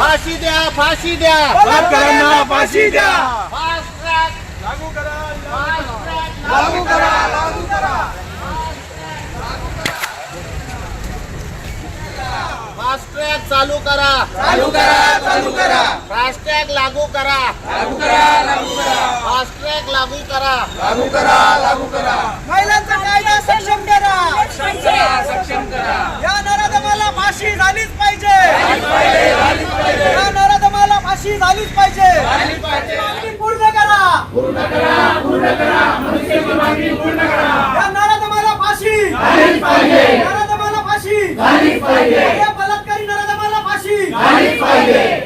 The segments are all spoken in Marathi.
फांसी दे फांसी दे फाशी द्या लागू करा लागू करा लागू करा फास्ट ट्रॅक चालू करा. चालू करा. चालू करा. फास्ट ट्रॅक लागू करा. लागू करा लागू करा. फास्ट ट्रॅक लागू करा. लागू करा लागू करा. महिलांचा कायदा सक्षम करा. सक्षम करा सक्षम करा. या नराधमाला फाशी झालीच पाहिजे. या नराधमाला फाशी झालीच पाहिजे. मागणी पूर्ण करा. या नराधमाला फाशी. नराधमाला फाशी. या बलात्कारी नराधमाला फाशी.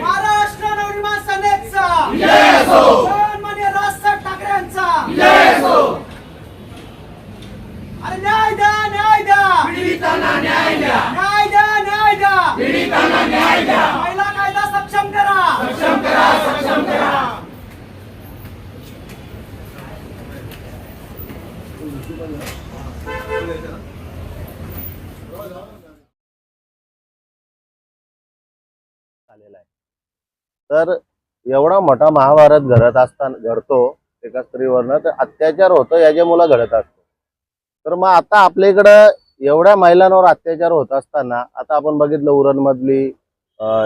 महाराष्ट्र नवनिर्माण सेनेचा सन्मान्य राजसाहेब ठाकरेंचा अरे न्याय द्या. न्याय द्या न्याय द्या न्याय द्या. महिला कायदा सक्षम करा. आलेला आहे तर एवढा मोठा महाभारत घडत असताना घडतो एका स्त्रीवरनं तर अत्याचार होतो याच्या मुलं घडत असतो तर मग आता आपल्या इकडं एवढ्या महिलांवर अत्याचार होत असताना आता आपण बघितलं उरणमधली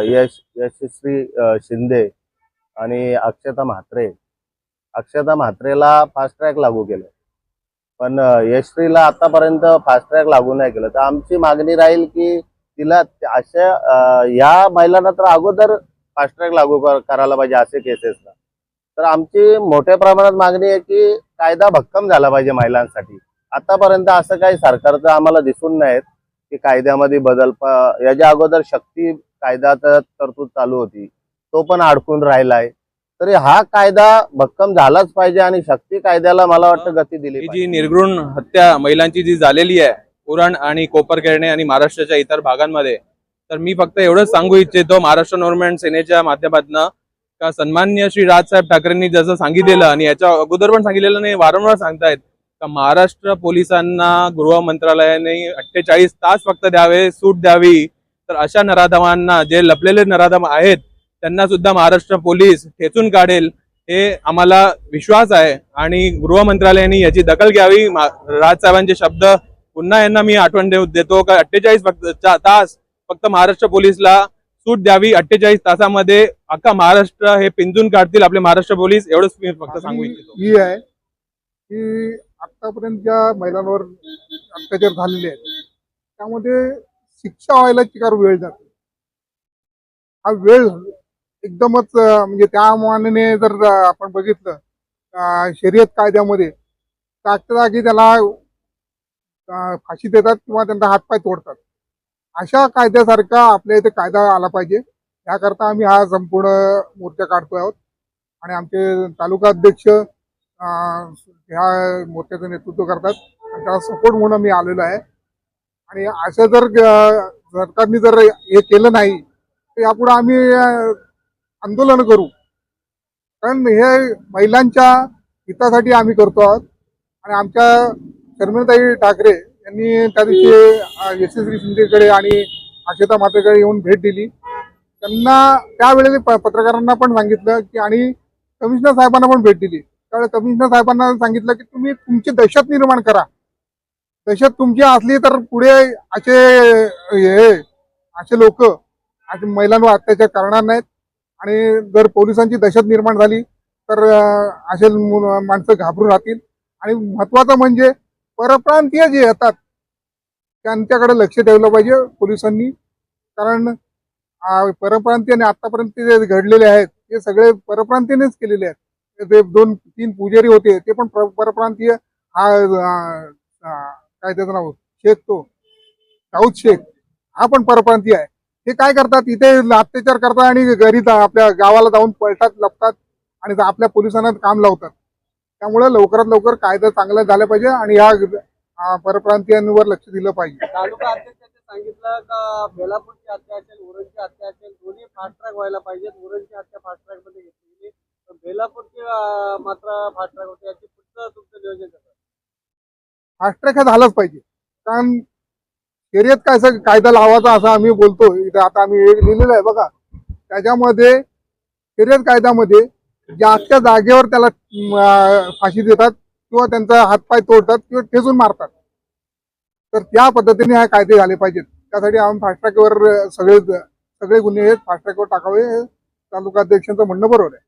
यश यशस्वी शिंदे आणि अक्षता म्हात्रे. अक्षता म्हात्रेला फास्ट ट्रॅक लागू केलं. पण यशश्रीला आतापर्यंत फास्ट ट्रॅक लागू नाही केलं. तर आमची मागणी राहील की तिला अशा या महिलांना तर अगोदर फास्ट ट्रॅक लागू करायला पाहिजे असे केसेसला तर आमची मोठ्या प्रमाणात मागणी आहे की कायदा भक्कम झाला पाहिजे महिलांसाठी. आतापर्यंत असं काही सरकारचं आम्हाला दिसून नाहीत की कायद्यामध्ये बदल याच्या अगोदर शक्ती कायदा तर तरतूद चालू होती. तो पण अडकून राहिलाय. तरी हा कायदा भक्कम झालाच पाहिजे आणि शक्ती कायद्याला मला वाटतं गती दिली. जी निर्घृण हत्या महिलांची जी झालेली आहे उरण आणि कोपरखेरणे आणि महाराष्ट्राच्या इतर भागांमध्ये तर मी फक्त एवढंच सांगू इच्छितो महाराष्ट्र गव्हर्नमेंट सेनेच्या माध्यमातून का सन्मान्य श्री राजसाहेब ठाकरेंनी जसं सांगितलेलं आणि याच्या अगोदर पण सांगितलेलं नाही वारंवार सांगतायत का महाराष्ट्र पोलिसांना गृह मंत्रालयाने अठ्ठेचाळीस तास फक्त द्यावे सूट द्यावी. तर अशा नराधमांना जे लपलेले नराधम आहेत त्यांना सुद्धा महाराष्ट्र पोलीस ठेचून काढेल हे आम्हाला विश्वास आहे. आणि गृह मंत्रालयाने याची दखल घ्यावी. राजसाहेबांचे शब्द पुन्हा यांना मी आठवण देऊ देतो का अठ्ठेचाळीस फक्त तास फक्त महाराष्ट्र पोलीसला सूट द्यावी. अठ्ठेचाळीस तासामध्ये अख्खा महाराष्ट्र हे पिंजून काढतील आपले महाराष्ट्र पोलीस. एवढंच मी फक्त सांगू इच्छितो. ही आहे. की आतापर्यंत ज्या महिलांवर अत्याचार झालेले आहेत त्यामध्ये शिक्षा व्हायला चिकार वेळ जाते. हा वेळ एकदमच म्हणजे त्या मानाने जर आपण बघितलं शर्यत कायद्यामध्ये जागच्या जागी त्याला फाशी देतात किंवा त्यांचा हातपाय तोडतात. अशा कायद्यासारखा आपल्या इथे कायदा आला पाहिजे. याकरता आम्ही हा संपूर्ण मोर्चा काढतोय आहोत. आणि आमचे तालुका अध्यक्ष ह्या मोर्चाचं नेतृत्व करतात आणि त्याला सपोर्ट म्हणून मी आलेलो आहे. आणि असं जर सरकारने जर हे केलं नाही तर यापुढे आम्ही आंदोलन करू. कारण हे महिलांच्या हितासाठी आम्ही करतो आहोत. आणि आमच्या शर्मिताई ठाकरे यांनी त्या दिवशी यशस्वी शिंदेकडे आणि अक्षता मातेकडे येऊन भेट दिली. त्यांना त्यावेळेला प- पत्रकारांना पण सांगितलं की आणि कमिशनर साहेबांना पण भेट दिली. कमिशनर साहेबांना सांगितलं की तुम्ही तुमची दहशत निर्माण करा. दहशत तुमची असली तर पुढे असे हे असे लोक असे महिलांवर अत्याचार करणार नाहीत. आणि जर पोलिसांची दहशत निर्माण झाली तर असे मु- माणसं घाबरून राहतील. आणि महत्वाचं म्हणजे परप्रांतीय जे येतात त्यांच्याकडे लक्ष ठेवलं पाहिजे पोलिसांनी. कारण आ, आणि आतापर्यंत जे घडलेले आहेत ते सगळे परप्रांतीनेच केलेले आहेत. ते दोन तीन पुजारी होते ते पण परप्रांतीय हा काय त्याचं नाव शेख तो दाऊद शेख हा पण परप्रांतीय आहे. ते काय करतात इथे अत्याचार करतात आणि घरी आपल्या गावाला जाऊन पळतात लपतात आणि आपल्या पोलिसांना काम लावतात. त्यामुळे लवकरात लवकर कायदा चांगला झाला पाहिजे आणि या परप्रांतीयांवर लक्ष दिलं पाहिजे. तालुका सांगितलं का बेलापूरची हत्या असेल उरणची हत्या असेल दोन्ही फास्ट ट्रॅक व्हायला पाहिजेत. उरणची हत्या फास्ट ट्रॅकमध्ये घेतली बेलापूरची मात्र फास्ट ट्रॅक याची पुढचं तुमचं नियोजन कसं? फास्ट ट्रॅक हा झालाच पाहिजे. कारण शर्यत काय असं कायदा लावायचा असं आम्ही बोलतो. इथे आता आम्ही एक लिहिलेलं आहे बघा. त्याच्यामध्ये शर्यत कायद्यामध्ये ज्याच्या जागेवर त्याला फाशी देतात किंवा त्यांचा हातपाय तोडतात किंवा ठेचून मारतात. तर त्या पद्धतीने हा कायदे झाले पाहिजेत. त्यासाठी आम्ही फास्ट्रॅकवर सगळे सगळे गुन्हे फास्ट्रॅकवर टाकावे. हे तालुका अध्यक्षांचं म्हणणं बरोबर आहे.